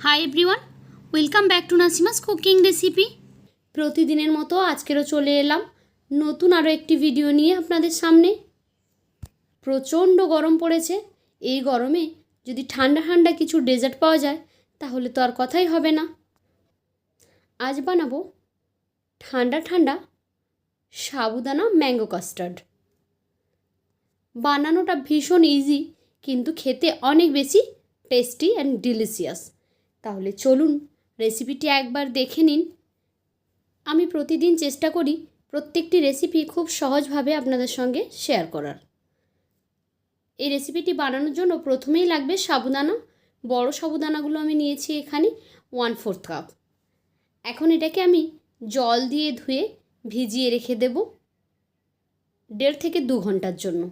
Hi everyone welcome back to Nasima's cooking recipe প্রতিদিনের মতো আজকেরও চলে এলাম নতুন আরও একটি ভিডিও নিয়ে আপনাদের সামনে। প্রচণ্ড গরম পড়েছে। এই গরমে যদি ঠান্ডা ঠান্ডা কিছু ডেজার্ট পাওয়া যায়, তাহলে তো আর কথাই হবে না। আজ বানাবো ঠান্ডা ঠান্ডা সাবুদানা ম্যাঙ্গো কাস্টার্ড বানানোটা ভীষণ ইজি কিন্তু খেতে অনেক বেশি টেস্টি অ্যান্ড ডিলিশিয়াস তাহলে চলুন রেসিপিটি একবার দেখে নিন। আমি প্রতিদিন চেষ্টা করি প্রত্যেকটি রেসিপি খুব সহজভাবে আপনাদের সঙ্গে শেয়ার করার। এই রেসিপিটি বানানোর জন্য প্রথমেই লাগবে সাবুদানা। বড় সাবুদানাগুলো আমি নিয়েছি এখানে ওয়ান ফোর্থ কাপ এখন এটাকে আমি জল দিয়ে ধুয়ে ভিজিয়ে রেখে দেব দেড় থেকে দু ঘণ্টার জন্য।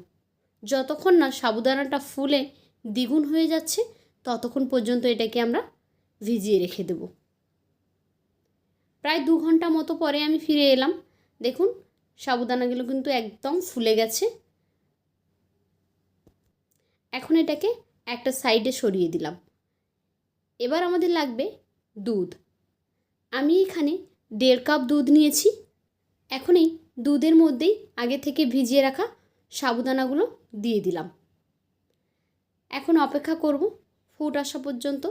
যতক্ষণ না সাবুদানাটা ফুলে দ্বিগুণ হয়ে যাচ্ছে, ততক্ষণ পর্যন্ত এটাকে আমরা ভিজিয়ে রেখে দেব। প্রায় দু ঘণ্টা মতো পরে আমি ফিরে এলাম। দেখুন, সাবুদানাগুলো কিন্তু একদম ফুলে গেছে। এখন এটাকে একটা সাইডে সরিয়ে দিলাম। এবার আমাদের লাগবে দুধ। আমি এখানে দেড় কাপ দুধ নিয়েছি। এখন এই দুধের মধ্যেই আগে থেকে ভিজিয়ে রাখা সাবুদানাগুলো দিয়ে দিলাম। এখন অপেক্ষা করব ফুট আসা পর্যন্ত।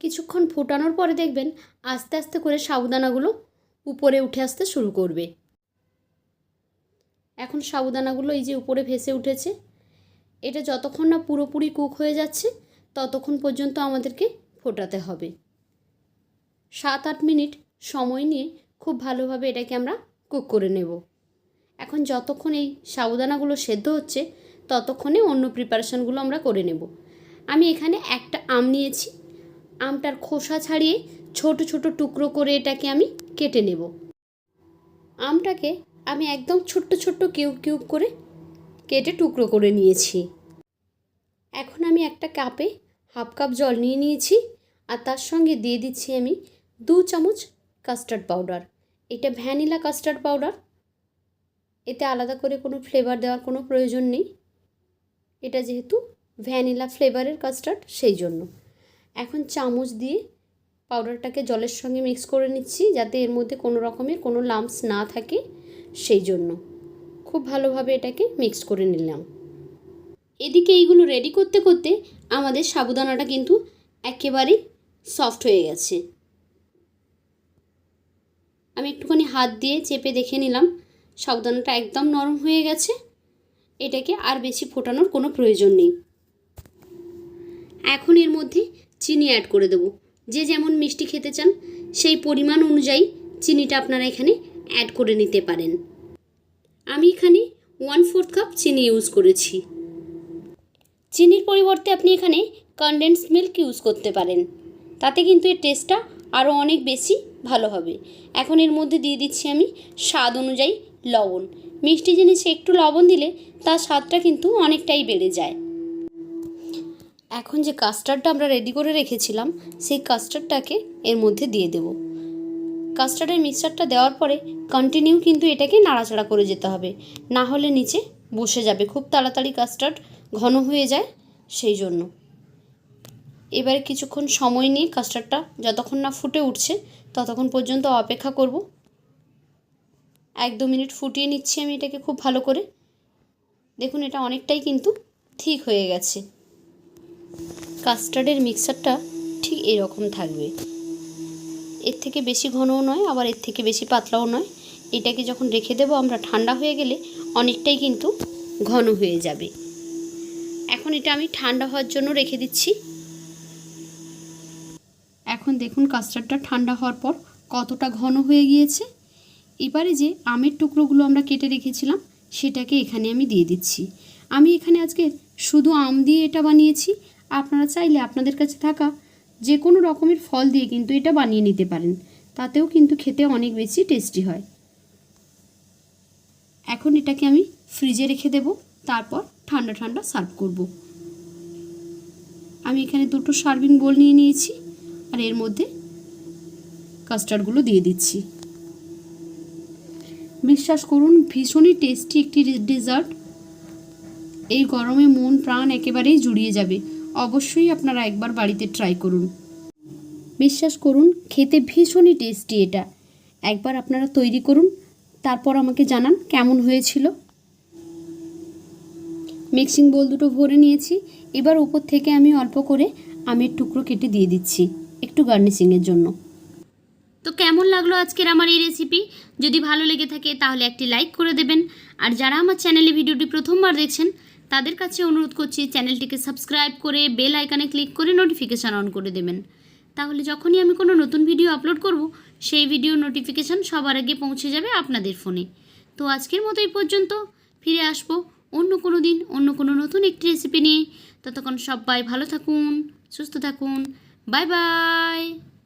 কিছুক্ষণ ফোটানোর পরে দেখবেন আস্তে আস্তে করে সাবুদানাগুলো উপরে উঠে আসতে শুরু করবে। এখন সাবুদানাগুলো এই যে উপরে ভেসে উঠেছে, এটা যতক্ষণ না পুরোপুরি কুক হয়ে যাচ্ছে, ততক্ষণ পর্যন্ত আমাদেরকে ফোটাতে হবে। সাত আট মিনিট সময় নিয়ে খুব ভালোভাবে এটাকে আমরা কুক করে নেব। এখন যতক্ষণ এই সাবুদানাগুলো সেদ্ধ হচ্ছে, ততক্ষণে অন্য প্রিপারেশনগুলো আমরা করে নেব। আমি এখানে একটা আম নিয়েছি। আমটার খোসা ছাড়িয়ে ছোট ছোট টুকরো করে এটাকে আমি কেটে নেব। আমটাকে আমি একদম ছোট্ট ছোট্ট কিউব কিউব করে কেটে টুকরো করে নিয়েছি। এখন আমি একটা কাপে হাফ কাপ জল নিয়ে নিয়েছি আর তার সঙ্গে দিয়ে দিচ্ছি আমি দু চামচ কাস্টার্ড পাউডার। এটা ভ্যানিলা কাস্টার্ড পাউডার। এতে আলাদা করে কোনো ফ্লেভার দেওয়ার কোনো প্রয়োজন নেই। এটা যেহেতু ভ্যানিলা ফ্লেভারের কাস্টার্ড, সেই জন্য। এখন চামচ দিয়ে পাউডারটাকে জলের সঙ্গে মিক্স করে নিচ্ছি যাতে এর মধ্যে কোনো রকমের কোনো লাম্পস না থাকে, সেই জন্য। খুব ভালোভাবে এটাকে মিক্স করে নিলাম। এদিকে এইগুলো রেডি করতে করতে আমাদের সাবুদানাটা কিন্তু একেবারেই সফট হয়ে গেছে। আমি একটুখানি হাত দিয়ে চেপে দেখে নিলাম, সাবুদানাটা একদম নরম হয়ে গেছে। এটাকে আর বেশি ফোটানোর কোনো প্রয়োজন নেই। এখন এর মধ্যে চিনি অ্যাড করে দেবো। যে যেমন মিষ্টি খেতে চান, সেই পরিমাণ অনুযায়ী চিনিটা আপনারা এখানে অ্যাড করে নিতে পারেন। আমি এখানে ওয়ান ফোর্থ কাপ চিনি ইউজ করেছি। চিনির পরিবর্তে আপনি এখানে কনডেন্স মিল্ক ইউজ করতে পারেন। তাতে কিন্তু এর টেস্টটা আরও অনেক বেশি ভালো হবে। এখন এর মধ্যে দিয়ে দিচ্ছি আমি স্বাদ অনুযায়ী লবণ। মিষ্টি জিনিসে একটু লবণ দিলে তার স্বাদটা কিন্তু অনেকটাই বেড়ে যায়। এখন যে কাস্টার্ডটা আমরা রেডি করে রেখেছিলাম, সেই কাস্টার্ডটাকে এর মধ্যে দিয়ে দেব। কাস্টার্ডের মিক্সচারটা দেওয়ার পরে কন্টিনিউ কিন্তু এটাকে নাড়াচাড়া করে যেতে হবে। না হলে নিচে বসে যাবে, খুব তাড়াতাড়ি কাস্টার্ড ঘন হয়ে যায় সেই জন্য। এবারে কিছুক্ষণ সময় নিয়ে কাস্টার্ডটা যতক্ষণ না ফুটে উঠছে, ততক্ষণ পর্যন্ত অপেক্ষা করব। এক দু মিনিট ফুটিয়ে নিচ্ছি আমি এটাকে খুব ভালো করে। দেখুন এটা অনেকটাই কিন্তু ঠিক হয়ে গেছে। কাস্টার্ডের মিক্সারটা ঠিক এরকম থাকবে। এর থেকে বেশি ঘনও নয়, আবার এর থেকে বেশি পাতলাও নয়। এটাকে যখন রেখে দেবো, আমরা ঠান্ডা হয়ে গেলে অনেকটাই কিন্তু ঘন হয়ে যাবে। এখন এটা আমি ঠান্ডা হওয়ার জন্য রেখে দিচ্ছি। এখন দেখুন কাস্টার্ডটা ঠান্ডা হওয়ার পর কতটা ঘন হয়ে গিয়েছে। এবারে যে আমের টুকরোগুলো আমরা কেটে রেখেছিলাম, সেটাকে এখানে আমি দিয়ে দিচ্ছি। আমি এখানে আজকে শুধু আম দিয়ে এটা বানিয়েছি আপনারা চাইলে আপনাদের কাছে থাকা যে কোনো রকমের ফল দিয়ে কিন্তু এটা বানিয়ে নিতে পারেন। তাতেও কিন্তু খেতে অনেক বেশি টেস্টি হয়। এখন এটাকে আমি ফ্রিজে রেখে দেব, তারপর ঠান্ডা ঠান্ডা সার্ভ করব। আমি এখানে দুটো সার্ভিং বোল নিয়ে নিয়েছি, আর এর মধ্যে কাস্টার্ডগুলো দিয়ে দিচ্ছি। বিশ্বাস করুন, ভীষণই টেস্টি একটি ডেজার্ট এই গরমে মন প্রাণ একেবারেই জুড়িয়ে যাবে। অবশ্যই আপনারা একবার বাড়িতে ট্রাই করুন। বিশ্বাস করুন, খেতে ভীষণই টেস্টি এটা। একবার আপনারা তৈরি করুন, তারপর আমাকে জানান কেমন হয়েছিল। মিক্সিং বোল দুটো ভরে নিয়েছি, এবার উপর থেকে আমি অল্প করে আমের টুকরো কেটে দিয়ে দিচ্ছি, একটু গার্নিশিংয়ের জন্য। তো কেমন লাগল আজকের আমার এই রেসিপি যদি ভালো লেগে থাকে তাহলে একটি লাইক করে দেবেন। আর যারা আমার চ্যানেলে ভিডিওটি প্রথমবার দেখছেন, তাদের কাছে অনুরোধ করছি চ্যানেলটিকে সাবস্ক্রাইব করে বেল আইকনে ক্লিক করে নোটিফিকেশান অন করে দেবেন। তাহলে যখনই আমি কোনো নতুন ভিডিও আপলোড করব, সেই ভিডিও নোটিফিকেশান সবার আগে পৌঁছে যাবে আপনাদের ফোনে তো আজকের মতো এই পর্যন্ত। ফিরে আসব অন্য কোনো দিন, অন্য কোনো নতুন একটি রেসিপি নিয়ে। ততক্ষণ সবাই ভালো থাকুন, সুস্থ থাকুন। Bye bye